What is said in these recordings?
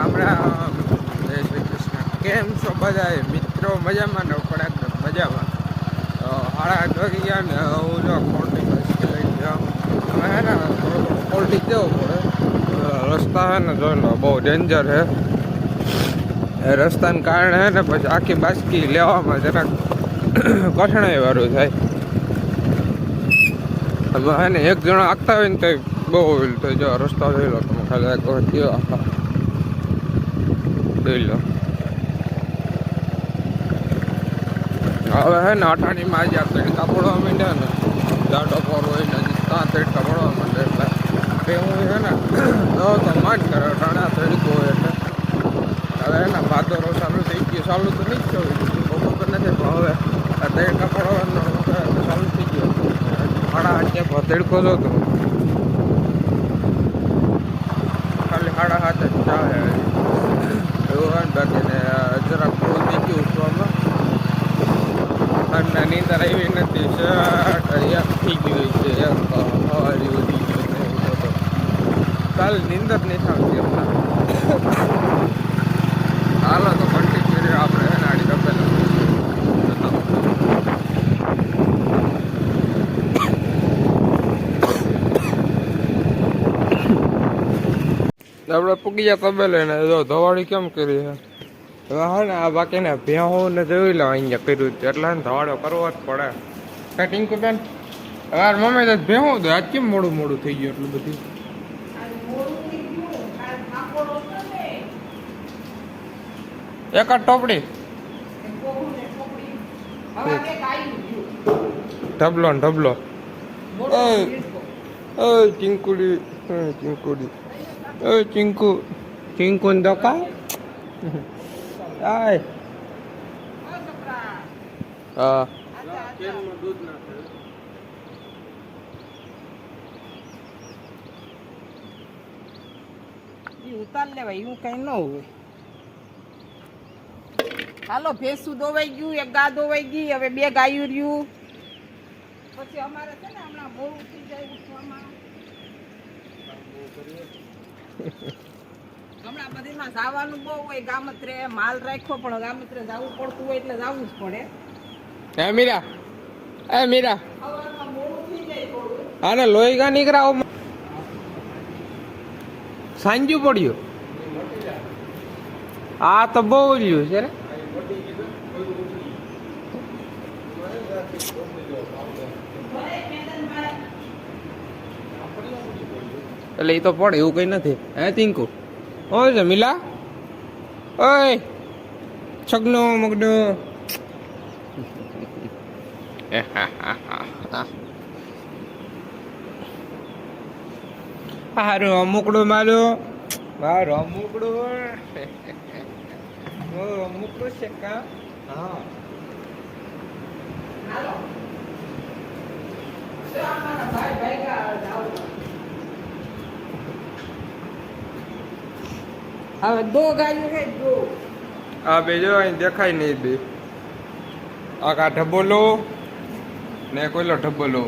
રામ રામ જય શ્રી કૃષ્ણ. કેમ છો બધા મિત્રો, મજામાં ને પણ મજામાં. તો સાડા આઠ ગયા ને હું જો કોલ્ટી બસ લઈ હવે હે કોલ્ટી જવું પડે? રસ્તા હે ને જોઈ લો, બહુ ડેન્જર છે એ રસ્તાને કારણે હે ને પછી આખી બાસકી લેવામાં જરાક કઠણાઈ વાળું થાય હે ને એક જણા આગતા હોય ને તો બહુ ઓલું તો રસ્તા રસ્તો જોઈ લો તમે ખાલી એક વખત જોઈ લો હવે હે ને અઠાણીમાં આ તડકા પડવા માંડ્યા ને. જાડો પર હોય ને ત્યાં તડકા પડવા માંડે એટલે હું હે ને તો માન કરે, અઠાણા તડકો એટલે. હવે હે ને ભાદરો ચાલુ થઈ ગયો, ચાલુ તો નહીં જ થયું તો નથી, પણ હવે આ તડકા પડવાનો ચાલુ થઈ ગયો. સાડા હાથે તડકો જો તો ખાલી સાડા હાથ ચાલે એવું હોય ને બાકી જરાક થઈ ગયું ઉઠવામાં. અને નીંદર આવી નથી શર્ટ એક થઈ ગયું છે કાલ નીંદર નહીં થતી હમણાં. હાલો તો કન્ટિન્યુ આપણે હે ને આડી તપેલા આપણે પૂગી ગયા તબેલે ને જો ધવાડી કેમ કરી છે? હવે હા ને આ બાકીને ભેહો ને જોઈ લો અહીંયા કર્યું એટલે ને ધવાડો કરવો જ પડે. કઈ ટીંકુ બેન હવે મમ્મી તો ભેહું તો આજ કેમ મોડું મોડું થઈ ગયું એટલું બધું? એક જ ટોપડી. ઢબલો ને ઢબલો. ચિંકુડી ચીંકુડી એ ચીંકુ ચીંકુ ને દોકા Ai ઈ ઉતાર લેવાય એવું કઈ ન હોય. હાલો, ભેંસું દોવાઈ ગયું, એક ગા દોવાઈ ગઈ, હવે બે ગાયું રહ્યું. પછી અમારે છે ને હમણાં બહુ થઈ જાય ઉઠવામાં. હમણાં બધીમાં જવાનું બહુ હોય, ગામત્રે માલ રાખ્યો, પણ ગામત્રે જવું પડતું હોય એટલે જવું જ પડે. એ મીરા એ મીરા. થોડું લોહી ગા નીકળાવો સાંજ્યું પડ્યું. આ તો બહુ રહ્યું છે રે એટલે એ તો પડે એવું કંઈ નથી. હે તિંકુ હોય છે મિલા? ઓય! છગનો મગનો. હારું અમુકડું મારું. મારું અમુકડું અમુકડું છે કા? હા હાલો તો અમારા ભાઈ ભાઈ જાવું હવે દો ગાયું છે દો. આ બે જો અહીં દેખાય નહીં બે. આ કા ઢબોલો ને કોઈલો ઢબોલો?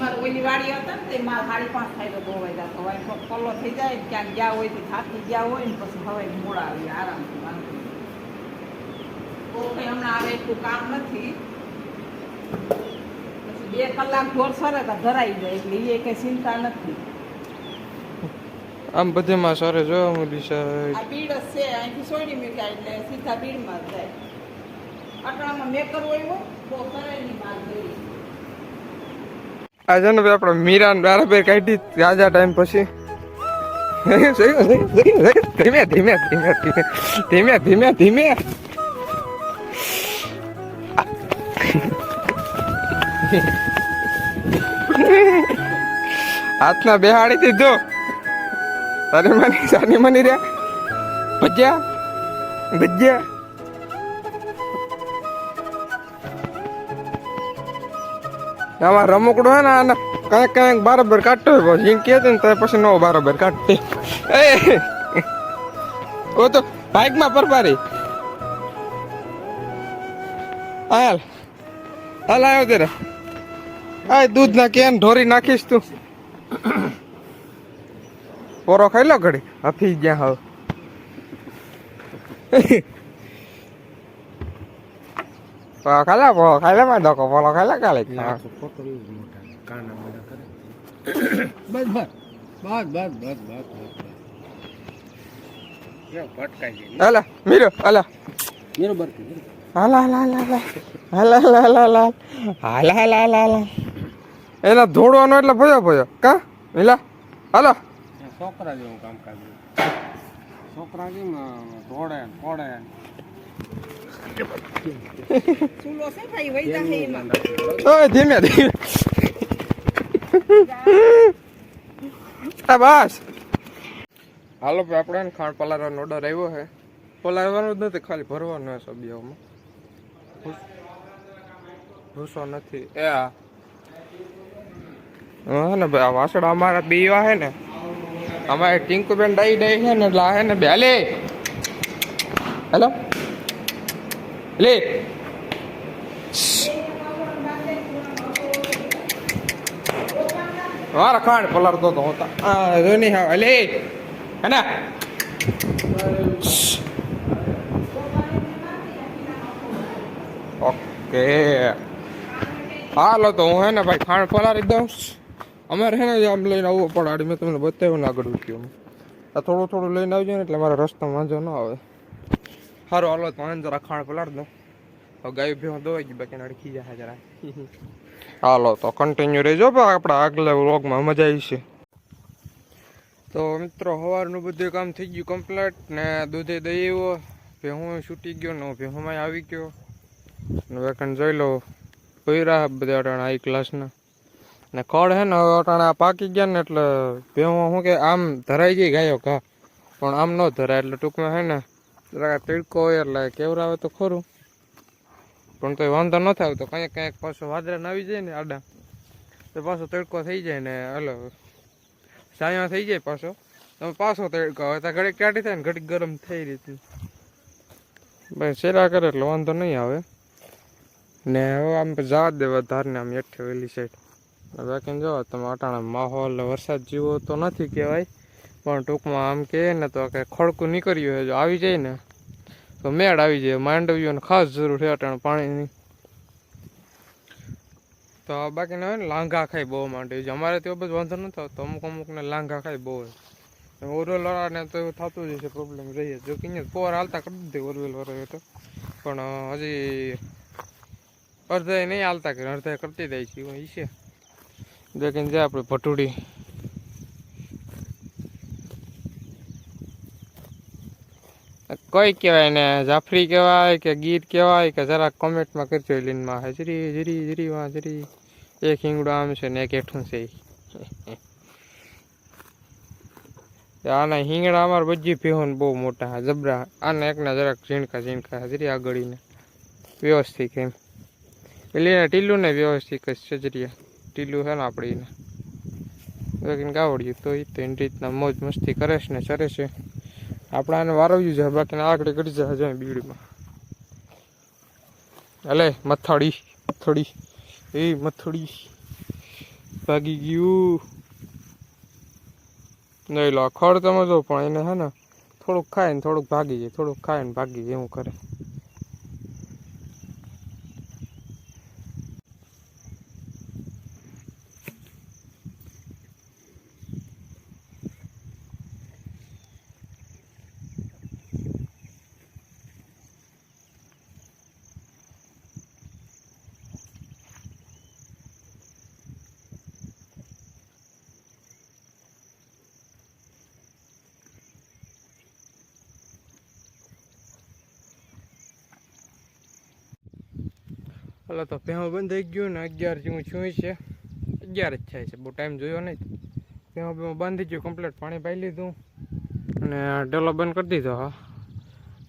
મારે ઓલી વાડી હતા ને તે માર સાડી પાંચ થાય તો ધોવાઈ જતો હોય પલ્લો થઈ જાય ક્યાંક ગયા હોય તો થાકી ગયા હોય ને પછી હવે મોડા આવી આરામથી વાંધો. તો હમણાં આવે એટલું કામ નથી. પછી બે કલાક ઢોર સરે ધરાઈ જાય એટલે એ કઈ ચિંતા નથી. આમ બધેમાં સરે જો હું સાહેબ આ બીડ છે અહીંથી સોયડી મૂક્યા એટલે સીધા બીડમાં જાય. અટણામાં મેકર હોય બહુ ની બહાર જઈ આ છે ને આપણે મીરા બરાબર કાઢી રાજા ટાઈમ પછી. ધીમે ધીમે ધીમે ધીમે ધીમે ધીમે હાથના બેહાડી દીધો તારી મની સાની મની રહ્યા ભજ્યા ભજ્યા આમાં રમકડું હે ને આને કાંઈક કાંઈક બરાબર કાઢતો હોય પછી કે ને તો પછી નો બરાબર કાઢતે એ ઓ તો બાઇકમાં પરપારી હાલ હાલ આવ્યો તેરે આ દૂધ ના કેન ઢોરી નાખીશ તું પોરો ખાઈ લો ઘડી. હફી ગયા હવે. પોરો ખાઈ લો પોરો ખાઈ લે માં દોકો પોરો ખાઈ લે કાલે બસ બસ. બસ બસ બસ બસ અલા મીરો અલા બરોબર કીધું. હાલા હાલા હાલા હાલા. હાલા હાલા એના ધોડવાનો એટલે ભયો ભયો. કા? મિલા? હાલો. છોકરા જેવું કામકાજ. છોકરા કેમ દોડે છે. ઓય ધીમે ધીમે. બસ. હાલો ભાઈ આપણે ને ખાંડ પલાળવાનો ઓર્ડર આવ્યો છે પલાળવાનો જ નથી ખાલી ભરવાનો છે સબ્જીઓમાં. ભૂસો નથી. એ આ. હા ને ભાઈ આ વાસણ અમારા બીવા હે ને અમારે ટિંકુબેન ડાઈ ડાઈ છે ને લાહે ને બે. લે હેલો? લે મારા ખાંડ પલાળતો તો. હોતા આ રોની હા અલે! હે ને? ઓકે. હાલો તો હું હે ને ભાઈ ખાંડ પલાળી દઉં. અમારે છે ને આમ લઈને આવવું પડે. આડી મેં તમને બતાવ્યું ને આગળ ઉઠ્યું આ થોડું થોડું લઈને આવજો ને એટલે મારા રસ્તામાં વાંધો ન આવે. સારું હાલો તો વાંધો જરા ખાણ પલાડ દો હવે ગાય ભેં દોવાઈ ગઈ બાકી અડખી જાય જરા હાલો તો કન્ટિન્યુ રહેજો પણ આપણા આગલા વ્લોગમાં મજા આવી છે. તો મિત્રો સવારનું બધું કામ થઈ ગયું કમ્પ્લીટ ને દૂધે દઈ આવ્યો. ભેહું છૂટી ગયો ને ભેહુંમાં આવી ગયો. વેકન જોઈ લો પહેરા બધા આઈ ક્લાસના ને ખડ હે ને અટાણા પાકી ગયા ને એટલે ભેહું શું કે આમ ધરાઈ ગઈ ગાયો ઘા. પણ આમ ન ધરાય એટલે ટૂંકમાં હે ને જરાક તીડકો હોય એટલે કેવરાવે તો ખરું. પણ તો વાંધો ન થાય, તો કંઈક કંઈક પાછું વાદળા આવી જાય ને આડા. તો પાછો તડકો થઈ જાય ને હલો. સાયા થઈ જાય પાછો. તમે પાછો તડકો હવે તો ઘડીક ટાટી થાય ને ઘડીક ગરમ થઈ રહી ભાઈ સેરા કરે એટલે વાંધો નહીં આવે. ને હવે આમ જવા દે ધારને આમ એઠે વેલી સાઈડ બાકી જો તમે અટાણા માહોલ, વરસાદ જેવો તો નથી કહેવાય, પણ ટૂંકમાં આમ કહે ને તો કે ખડકું નીકળ્યું હોય જો આવી જાય ને, તો મેળ આવી જાય. માંડવીઓને ખાસ જરૂર છે અટાણે પાણીની. તો હોય ને, લાંઘા ખાય બહુ માંડવી અમારે તો બધું વાંધો નથી આવતો. અમુક અમુકને લાંઘા ખાય બહુ ઓરવેલ વાળાને તો એવું થતું જ છે પ્રોબ્લેમ રહીએ જો. કે પોર હાલતા કરી દીધી ઓરવેલ વાળા તો. પણ હજી અડધાએ નહીં હાલતા કરે અડધાએ કરતી જાય છે, એવું છે. દેખીને જાય આપણે ભટુડી કોઈ કહેવાય ને જાફરી કહેવાય કે ગીર કહેવાય કે જરાક કોમેન્ટમાં કરજો લીનમાં હજરી જરી જરી વાં જરી એક હિંગડો આમ છે ને એક હેઠું છે ઈ. આના હિંગડા અમારે બધી ભેહોન બહુ મોટા હા જબરા આના એકના જરાક ઝીણકા ઝીણકા હજરી આગળીને વ્યવસ્થિત એમ. પેલી ટીલું ને વ્યવસ્થિત જ સજરીયા ટીલું છે ને આપણે એને બાકી ગાવડ્યું તો એ તો એની રીતના મોજ મસ્તી કરે છે ને ચરે છે. આપણે આને વારવ્યું છે બાકી આગળ કરી જાય જાય બીડીમાં. હલે મથાડી મથડી એ મથડી ભાગી ગયું. નહીં લો, ખડ તમે જો પણ એને હે ને થોડુંક ખાય ને થોડુંક ભાગી જાય, થોડુંક ખાય ને ભાગી જાય, એવું કરે. એટલે તો ભેહું બંધ થઈ ગયું ને અગિયાર જેવું છું છે. અગિયાર જ થાય છે, બહુ ટાઈમ જોયો નહીં. ભેહું ભેહું બંધ થઈ ગયું કમ્પ્લીટ પાણી પાઈ લીધું. અને ડેલો બંધ કરી દીધો, હા.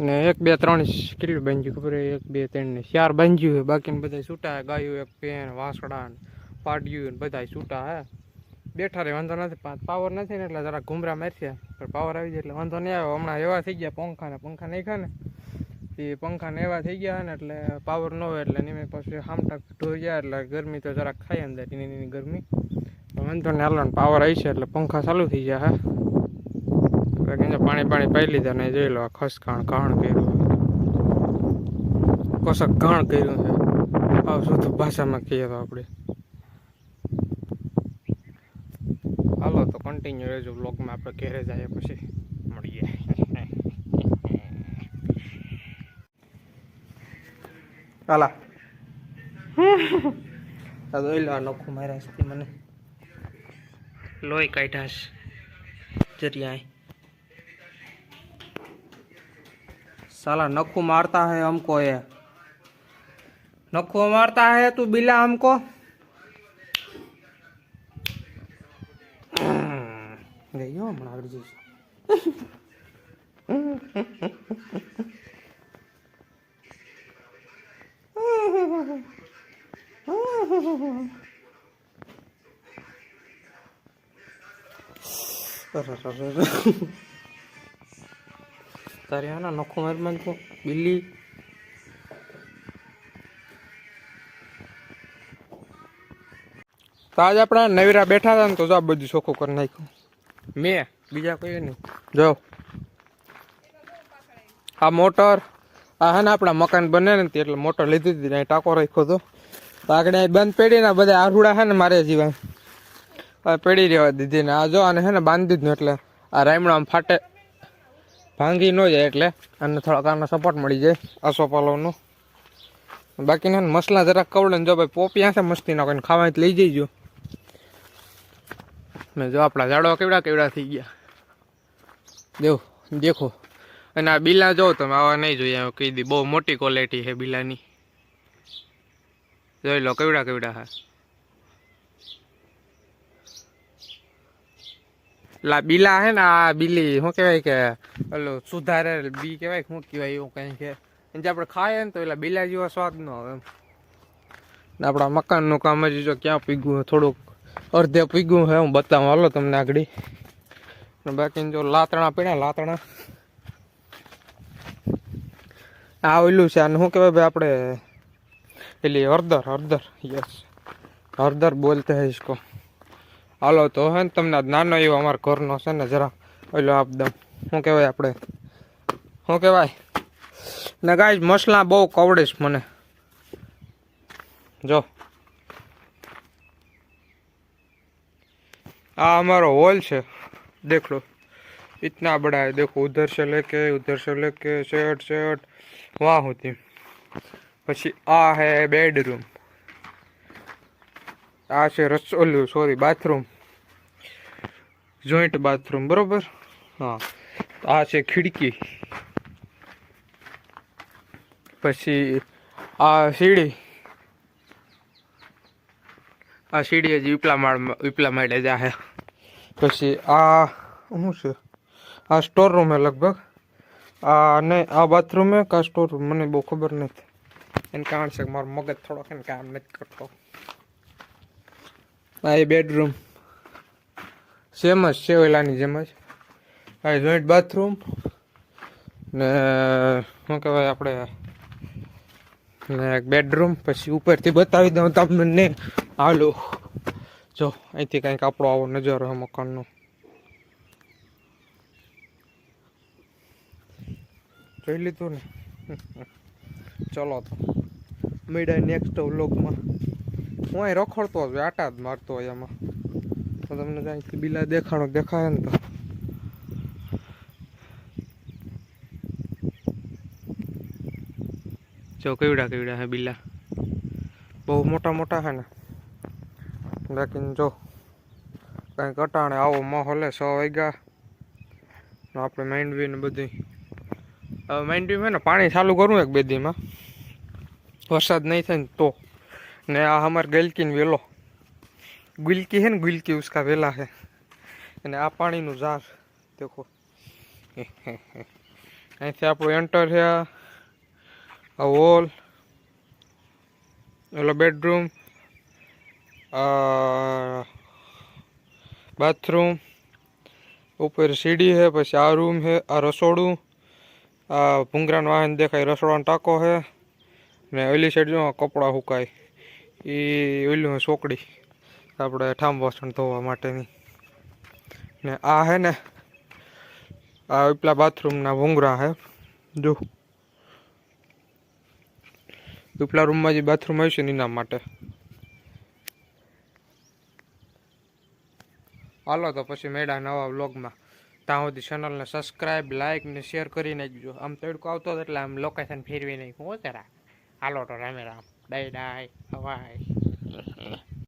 ને એક, બે, ત્રણ કેટલું બાંધ્યું ખબર? એક, બે, ત્રણ ને ચાર બાંધ્યું હોય બાકીને બધા છૂટા ગાયું એક પેન, વાસડા ને પાડ્યું ને બધા છૂટા હે. બેઠા રે વાંધો નથી પાવર નથી ને એટલે જરા ઘૂમરા મારશે પણ પાવર આવી જાય એટલે વાંધો નહીં આવે. હમણાં એવા થઈ ગયા પંખા ને પંખા નહીં ખા ને. એ પંખા ને એવા થઈ ગયા ને એટલે પાવર ન હોય એટલે નીમે પછી હામટા ઢોઈ ગયા એટલે ગરમી તો જરાક ખાય અંદર એની એની ગરમી. વાંધો નહીં, હાલો પાવર આવી છે એટલે પંખા ચાલુ થઈ ગયા હા. પાણી પાણી પાઈ લીધા ને જોઈ લો આ ખસકાણ ઘાણ કર્યું કશક ઘાણ કર્યું છે. આવ શુદ્ધ ભાષામાં કહીએ તો આપણે. હાલો તો કન્ટિન્યુ રહેજો બ્લોગમાં આપણે ઘેરે જઈએ પછી મળીએ. હાલા આ જોઈ લો આ નોખું માર્યા છે મને લોહી કાઢાશ जरिया साला नखू मारता है हमको ये नखू मारता है तू बिला हमको ગયો હમણાં આગળ જઈશ તારે આના નખો મારમાન તો બિલ્લી. તો આજે આપણા નવીરા બેઠા હતા ને તો જો બધું ચોખ્ખું કરી નાખ્યું. મેં બીજા કોઈ નહીં. જો. આ મોટર. આ હા ને આપણા મકાન બને ને એટલે મોટો લીધી હતી ને ટાંકો રાખ્યો હતો. તો આગળ બંધ પેઢી ને બધા આરુડા છે ને મારે જીવા પેઢી રહેવા દીધી ને આ જો આને છે ને બાંધી દીધું એટલે આ રાયમણા આમ ફાટે. ભાંગી ન જાય એટલે અને થોડાક આનો સપોર્ટ મળી જાય આસોપાલોનો બાકી ને મસલા જરાક કવડે ને જો ભાઈ પોપી હશે મસ્તી ના કોઈ ખાવા લઈ જઈજો. ને જો આપણા ઝાડવા કેવડા કેવડા થઈ ગયા. દેવ, દેખો. અને આ બિલા જો તમે આવા નહીં જોઈએ કહી દી. બહુ મોટી ક્વોલિટી છે બિલાની. જોઈ લો કેવડા કેવડા હા લા, બિલા હે ને આ બિલી, શું કહેવાય કે, ઓલું સુધારે, બી કહેવાય શું કહેવાય એવું કંઈ કે જે આપણે ખાઈએ ને તો એટલે બિલા જેવો સ્વાદ ન આવે ને આપણા મકાનનું કામ જ જો ક્યાં પીગું થોડુંક અડધે પીગું હે, હું બતાવું. હાલો તમને આગળ. બાકી જો લાતણા પીણા લાતણા આ ઓલું છે આને શું કહેવાય ભાઈ આપણે પેલી હળદર હળદર યસ હળદર બોલતે હે इसको હાલો તો હે ને તમને આજ નાનો એવો અમારા ઘરનો છે ને જરા ઓલો આપદમ શું કહેવાય આપણે શું કહેવાય ને ગાય મસલા બહુ કવડીશ મને જો આ અમારો હોલ છે देख लो इतना बड़ा है देखो उधर से लेके उधर से लेके शर्ट शर्ट વાહુતી પછી આ હે બેડરૂમ. આ છે રસોલું સોરી બાથરૂમ. જોઈન્ટ બાથરૂમ, બરોબર? હા. આ છે ખીડકી. પછી આ સીડી. આ સીડી હજી ઉપલા માળમાં ઉપલા માળે જાહે પછી આ, શું છે? આ સ્ટોર રૂમ હે લગભગ. આ ને આ બાથરૂમ કા સ્ટોર રૂમ મને બહુ ખબર નથી. એને કારણ છે કે મારો મગજ થોડોક એને કામ નથી કરતો. આ એ બેડરૂમ સેમ જ છે ઓલાની જેમ જ. આ જોઈન્ટ બાથરૂમ ને, શું કહેવાય આપણે? ને બેડરૂમ પછી ઉપરથી બતાવી દઉં તમને. હાલો. જો, અહીંથી કંઈક આપણો આવો નજારો મકાનનો. જોઈ લીધું ને. ચલો તો. મળ્યા નેક્સ્ટ વ્લોગમાં હું અહીં રખડતો જ આટા જ મારતો હોય એમાં. તો તમને કાંઈ બિલા દેખાણો દેખાય ને તો. જો કેવડા કેવડા હે બિલા. બહુ મોટા મોટા હે ને. લેકિન જો કાંઈ કટાણે આવો માહોલ હે સો વાગ્યા. આપણે માઇન્ડવી ને બધું माइंड में ना पानी चालू करूँ एक बेदी में वरसाद नहीं थे तो ने आ हमारे गलकी वेलो गुलकी है गुलकी उसका वेला है ने आ पानी नु जार देखो अँ से आप एंटर है वॉल ओलो बेडरूम बाथरूम ऊपर सीढ़ी है पे आ रूम है आ रसोड़ू આ ભૂંગરાનું વાહન દેખાય, રસોડાનો ટાંકો છે. ને ઓલી સાઈડ જો કપડાં સુકાય એ ઓલું ચોકડી. આપણે ઠામ વાસણ ધોવા માટેની. ને આ હે ને, આ ઉપલા બાથરૂમના ભૂંગરા હે જો. ઉપલા રૂમમાં જે બાથરૂમ આવ્યું છે ને એના માટે. હાલો તો પછી મેળા નવા વ્લોગમાં ત્યાં સુધી ચેનલને સબસ્ક્રાઈબ લાઈક ને શેર કરી નાખજો આમ તડકો આવતો હતો એટલે આમ લોકેશન ફેરવી નાખ્યું હો જરા. હાલો તો રામે રામ. ડાય ડાય હવાય